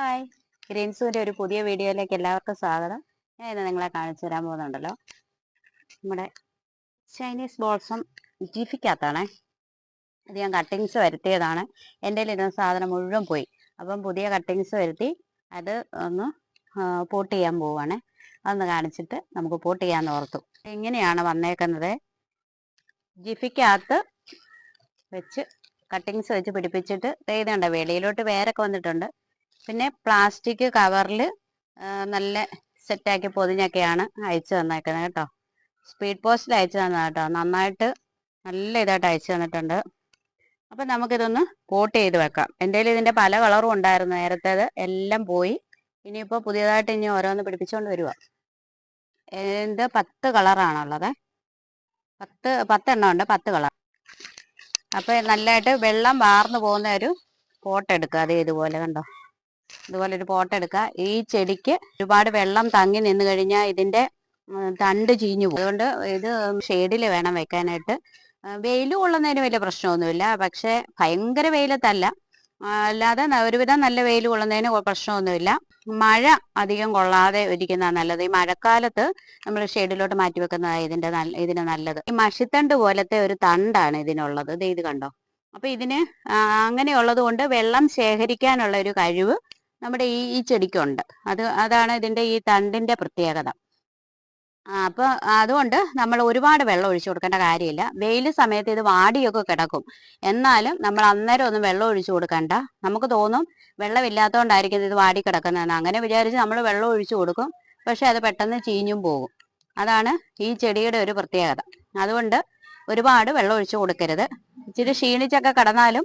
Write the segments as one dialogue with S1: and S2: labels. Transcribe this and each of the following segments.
S1: Hi ഗ്രീൻസുവിന്റെ ഒരു പുതിയ വീഡിയോയിലേക്ക് എല്ലാവർക്കും സ്വാഗതം. ഞാൻ ഇന്ന് നിങ്ങളെ കാണിച്ചു തരാൻ പോകുന്നുണ്ടല്ലോ. നമ്മുടെ ചൈനീസ് ബോൾസം ജിഫിക്കകത്താണേ ഇത് ഞാൻ കട്ടിങ്സ് വരുത്തിയതാണ്. എന്റെ ഇരുന്ന സാധനം മുഴുവൻ പോയി. അപ്പം പുതിയ കട്ടിങ്സ് വരുത്തി അത് ഒന്ന് പോട്ട് ചെയ്യാൻ പോവാണ്. അതൊന്ന് കാണിച്ചിട്ട് നമുക്ക് പോട്ട് ചെയ്യാൻ ഓർത്തു. എങ്ങനെയാണ് വന്നേക്കുന്നത്. ജിഫിക്കകത്ത് വെച്ച് കട്ടിങ്സ് വെച്ച് പിടിപ്പിച്ചിട്ട് ചെയ്തേണ്ട വെളിയിലോട്ട് വേരൊക്കെ വന്നിട്ടുണ്ട്. പിന്നെ പ്ലാസ്റ്റിക് കവറിൽ നല്ല സെറ്റാക്കി പൊതിഞ്ഞൊക്കെയാണ് അയച്ചു തന്നേക്കുന്നത് കേട്ടോ. സ്പീഡ് പോസ്റ്റിൽ അയച്ചു തന്നതാണ് കേട്ടോ. നന്നായിട്ട് നല്ല ഇതായിട്ട് അയച്ചു തന്നിട്ടുണ്ട്. അപ്പം നമുക്കിതൊന്ന് കോട്ട് ചെയ്ത് വെക്കാം. എന്റെ ഇതിന്റെ പല കളറും ഉണ്ടായിരുന്നു നേരത്തേത്. എല്ലാം പോയി. ഇനിയിപ്പോൾ പുതിയതായിട്ട് ഇനി ഓരോന്ന് പിടിപ്പിച്ചുകൊണ്ട് വരിക ഇത് പത്ത് കളറാണുള്ളത്. പത്ത് പത്തെണ്ണം ഉണ്ട് പത്ത് കളർ. അപ്പോൾ നല്ലതായിട്ട് വെള്ളം വാർന്നു പോകുന്ന ഒരു പോട്ട് എടുക്കുക അത് ഇതുപോലെ കണ്ടോ? ഇതുപോലെ ഒരു പോട്ട് എടുക്കുക. ഈ ചെടിക്ക് ഒരുപാട് വെള്ളം തങ്ങി നിന്ന് കഴിഞ്ഞാൽ ഇതിന്റെ തണ്ട് ചീഞ്ഞു പോകും. അതുകൊണ്ട് ഇത് ഷെയ്ഡിൽ വേണം വെക്കാനായിട്ട്. വെയിൽ കൊള്ളുന്നതിന് വലിയ പ്രശ്നമൊന്നുമില്ല. പക്ഷെ ഭയങ്കര വെയിലത്തല്ല. അല്ലാതെ ഒരുവിധം നല്ല വെയിൽ കൊള്ളുന്നതിന് പ്രശ്നമൊന്നുമില്ല. മഴ അധികം കൊള്ളാതെ ഇരിക്കുന്നതാണ് നല്ലത്. ഈ മഴക്കാലത്ത് നമ്മൾ ഷെയ്ഡിലോട്ട് മാറ്റി വെക്കുന്നതാണ് ഇതിന്റെ ഇതിന് നല്ലത്. ഈ മഷിത്തണ്ട് പോലത്തെ ഒരു തണ്ടാണ് ഇതിനുള്ളത്. ഇത് ഇത് കണ്ടോ? അപ്പൊ ഇതിന് അങ്ങനെയുള്ളത് കൊണ്ട് വെള്ളം ശേഖരിക്കാനുള്ള ഒരു കഴിവ് നമ്മുടെ ഈ ഈ ചെടിക്കുണ്ട്. അത് അതാണ് ഇതിന്റെ ഈ തണ്ടിന്റെ പ്രത്യേകത. അപ്പോൾ അതുകൊണ്ട് നമ്മൾ ഒരുപാട് വെള്ളം ഒഴിച്ചു കൊടുക്കേണ്ട കാര്യമില്ല. വെയിൽ സമയത്ത് ഇത് വാടിയൊക്കെ കിടക്കും. എന്നാലും നമ്മൾ അന്നേരം ഒന്നും വെള്ളം ഒഴിച്ചു കൊടുക്കണ്ട. നമുക്ക് തോന്നും വെള്ളമില്ലാത്തതുകൊണ്ടായിരിക്കും ഇത് വാടി കിടക്കുന്നതെന്ന്. അങ്ങനെ വിചാരിച്ച് നമ്മൾ വെള്ളം ഒഴിച്ചു കൊടുക്കും. പക്ഷെ അത് പെട്ടെന്ന് ചീഞ്ഞും പോകും. അതാണ് ഈ ചെടിയുടെ ഒരു പ്രത്യേകത. അതുകൊണ്ട് ഒരുപാട് വെള്ളം ഒഴിച്ചു കൊടുക്കരുത്. ഇച്ചിരി ക്ഷീണിച്ചൊക്കെ കിടന്നാലും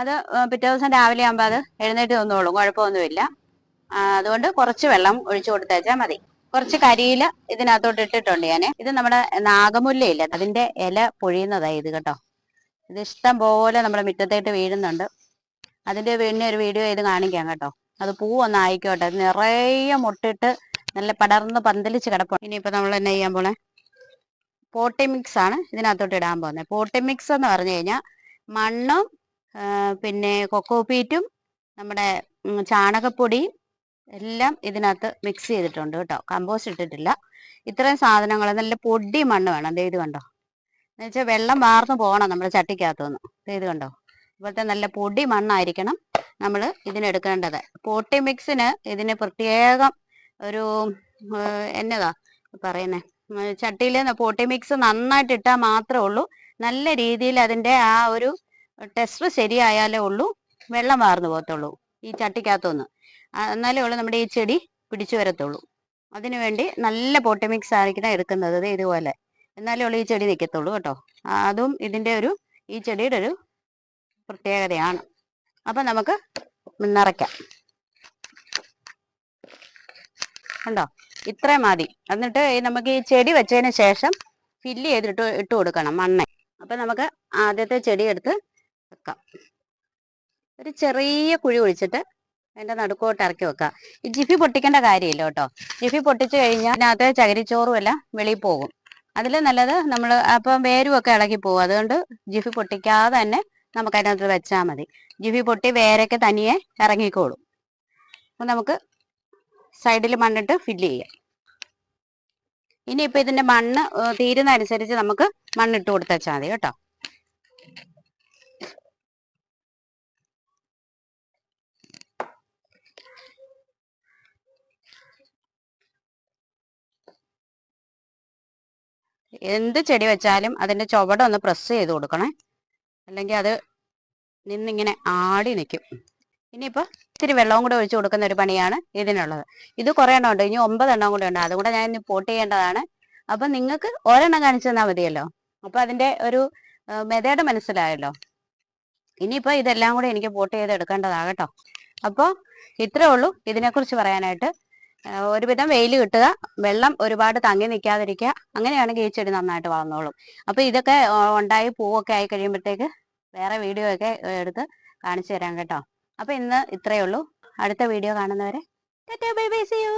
S1: അത് പിറ്റേ ദിവസം രാവിലെ ആകുമ്പോൾ അത് എഴുന്നേറ്റ് തന്നോളും കുഴപ്പമൊന്നുമില്ല. അതുകൊണ്ട് കുറച്ച് വെള്ളം ഒഴിച്ചു കൊടുത്തേച്ചാൽ മതി. കുറച്ച് കരിയില ഇതിനകത്തോട്ട് ഇട്ടിട്ടുണ്ട് ഞാൻ ഇത് നമ്മുടെ നാഗമുല്ലയില്ല? അതിന്റെ ഇല പൊഴിയുന്നതായി ഇത് കേട്ടോ. ഇത് ഇഷ്ടം പോലെ നമ്മുടെ മുറ്റത്തേട്ട് വീഴുന്നുണ്ട്. അതിന്റെ പിന്നെ ഒരു വീഡിയോ ചെയ്ത് കാണിക്കാം കേട്ടോ. അത് പൂവൊന്നും ആയിക്കോട്ടെ. നിറയെ മുട്ടിട്ട് നല്ല പടർന്ന് പന്തലിച്ച് കിടപ്പുണ്ട്. ഇനിയിപ്പോ നമ്മൾ എന്നെ ചെയ്യാൻ പോണേ? പോട്ടി മിക്സ് ആണ് ഇതിനകത്തോട്ട് ഇടാൻ പോകുന്നത്. പോട്ടി മിക്സ് എന്ന് പറഞ്ഞു കഴിഞ്ഞാൽ മണ്ണും പിന്നെ കൊക്കോ പീറ്റും നമ്മുടെ ചാണകപ്പൊടിയും എല്ലാം ഇതിനകത്ത് മിക്സ് ചെയ്തിട്ടുണ്ട് കേട്ടോ. കമ്പോസ്റ്റ് ഇട്ടിട്ടില്ല. ഇത്രയും സാധനങ്ങൾ നല്ല പൊടി മണ്ണ് വേണം. ഇത് കണ്ടോ? എന്നുവെച്ചാൽ വെള്ളം വാർന്നു പോകണം നമ്മുടെ ചട്ടിക്കകത്തുനിന്ന്. ഇത് കണ്ടോ? ഇപ്പോഴത്തെ നല്ല പൊടി മണ്ണായിരിക്കണം നമ്മൾ ഇതിനെടുക്കേണ്ടത്. പൊട്ടി മിക്സിന് ഇതിന് പ്രത്യേകം ഒരു എന്നതാ പറയുന്നേ? ചട്ടിയിൽ പൊട്ടി മിക്സ് നന്നായിട്ട് ഇട്ടാൽ മാത്രമേ ഉള്ളൂ. നല്ല രീതിയിൽ അതിന്റെ ആ ഒരു ടെസ്റ്റ് ശരിയായാലേ ഉള്ളൂ വെള്ളം വാർന്നു പോകത്തുള്ളൂ ഈ ചട്ടിക്കകത്തുനിന്ന്. എന്നാലേ ഉള്ളൂ നമ്മുടെ ഈ ചെടി പിടിച്ചു വരത്തുള്ളൂ. അതിനുവേണ്ടി നല്ല പോട്ടി മിക്സ് ആയിരിക്കണം എടുക്കുന്നത് ഇതുപോലെ. എന്നാലേ ഉള്ളൂ ഈ ചെടി നിൽക്കത്തുള്ളൂ കേട്ടോ. അതും ഇതിന്റെ ഒരു ഈ ചെടിയുടെ ഒരു പ്രത്യേകതയാണ്. അപ്പം നമുക്ക് നിറയ്ക്കാം. കണ്ടോ? ഇത്രയും മതി. എന്നിട്ട് നമുക്ക് ഈ ചെടി വെച്ചതിന് ശേഷം ഫില്ല് ചെയ്തിട്ട് ഇട്ട് കൊടുക്കണം മണ്ണെ. അപ്പം നമുക്ക് ആദ്യത്തെ ചെടി എടുത്ത് വെക്കാം. ഒരു ചെറിയ കുഴി ഒഴിച്ചിട്ട് അതിന്റെ നടുക്കോട്ട് ഇറക്കി വെക്കുക ഈ ജിഫി പൊട്ടിക്കേണ്ട കാര്യമില്ല കേട്ടോ. ജിഫി പൊട്ടിച്ചു കഴിഞ്ഞാൽ അതിനകത്ത് ചകിരിച്ചോറും എല്ലാം വെളിയിൽ പോകും. അതിൽ നല്ലത് നമ്മൾ അപ്പം വേരും ഒക്കെ ഇളകി പോകും. അതുകൊണ്ട് ജിഫി പൊട്ടിക്കാതെ തന്നെ നമുക്ക് അതിനകത്ത് വെച്ചാൽ മതി. ജിഫി പൊട്ടി വേരൊക്കെ തനിയെ ഇറങ്ങിക്കോളും. അപ്പം നമുക്ക് സൈഡിൽ മണ്ണിട്ട് ഫില്ല് ചെയ്യാം. ഇനിയിപ്പോൾ ഇതിന്റെ മണ്ണ് തീരുന്ന അനുസരിച്ച് നമുക്ക് മണ്ണിട്ട് കൊടുത്താൽ മതി കേട്ടോ. എന്ത് ചെടി വെച്ചാലും അതിന്റെ ചുവട ഒന്ന് പ്രസ് ചെയ്ത് കൊടുക്കണേ. അല്ലെങ്കിൽ അത് നിന്നിങ്ങനെ ആടി നിൽക്കും ഇനിയിപ്പോൾ ഇത്തിരി വെള്ളവും കൂടെ ഒഴിച്ചു കൊടുക്കുന്ന ഒരു പണിയാണ് ഇതിനുള്ളത്. ഇത് കുറേ എണ്ണം ഉണ്ട്. ഇനി ഒമ്പതെണ്ണം കൂടെ ഉണ്ട്. അതുകൂടെ ഞാൻ ഇനി പോട്ട് ചെയ്യേണ്ടതാണ്. അപ്പം നിങ്ങൾക്ക് ഒരെണ്ണം കാണിച്ചു തന്നാൽ മതിയല്ലോ? അപ്പം അതിന്റെ ഒരു മെതേഡ് മനസ്സിലായല്ലോ? ഇനിയിപ്പോൾ ഇതെല്ലാം കൂടെ എനിക്ക് പോട്ട് ചെയ്ത് എടുക്കേണ്ടതാകട്ടോ അപ്പോൾ ഇത്രേ ഉള്ളൂ. ഇതിനെക്കുറിച്ച് പറയാനായിട്ട് ഒരുവിധം വെയിൽ കിട്ടുക വെള്ളം ഒരുപാട് തങ്ങി നിൽക്കാതിരിക്കുക അങ്ങനെയാണെങ്കിൽ ഈ ചെടി നന്നായിട്ട് വളർന്നോളും. അപ്പൊ ഇതൊക്കെ ഉണ്ടായി പൂവൊക്കെ ആയി കഴിയുമ്പോഴത്തേക്ക് വേറെ വീഡിയോ ഒക്കെ എടുത്ത് കാണിച്ചു തരാം കേട്ടോ. അപ്പൊ ഇന്ന് ഇത്രയേ ഉള്ളൂ. അടുത്ത വീഡിയോ കാണുന്നവരെ ബൈ ബൈ സി യു